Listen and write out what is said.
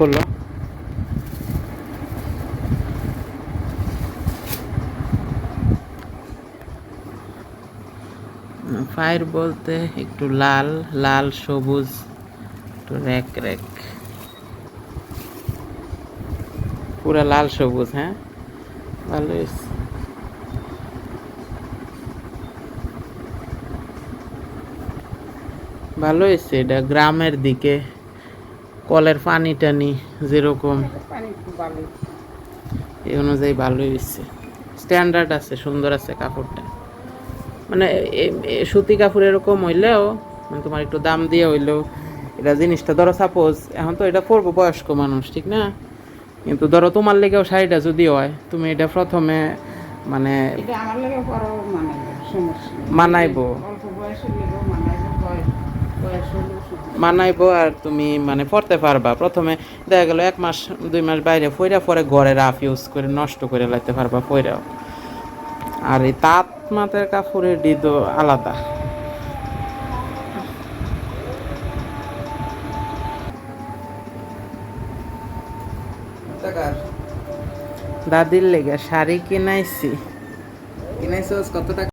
খোলো ফায়ার বলতে একটু লাল লাল, সবুজ, একটু র্যাক র্যাক পুরা লাল, সবুজ হ্যাঁ? ভালো ভালো হয়েছে এটা গ্রামের দিকে। কলের পানি টানি যেরকম। এই অনুযায়ী ভালো হয়েছে স্ট্যান্ডার্ড আছে সুন্দর আছে কাপড়টা। মানে সুতি কাপড় এরকম হইলেও মানে তোমার একটু দাম দিয়ে হইলেও এটা জিনিসটা ধরো সাপোজ এখন তো এটা পরবো বয়স্ক মানুষ ঠিক না? কিন্তু ধরো তোমার লেগেও শাড়িটা যদি হয় তুমি এটা প্রথমে মানে এটা মানাইবো আর তুমি মানে পড়তে পারবা। প্রথমে দেখা গেল এক মাস দুই মাস বাইরে ফইরা পরে ঘরে রাফ ইউজ করে নষ্ট করে লাইতে পারবা ফইরাও আর এই তাঁত মাতের কাপড়ের ডিদ আলাদা। দাদির লেগে শাড়ি কিনাইছি। কিনাইছি কত টাকা?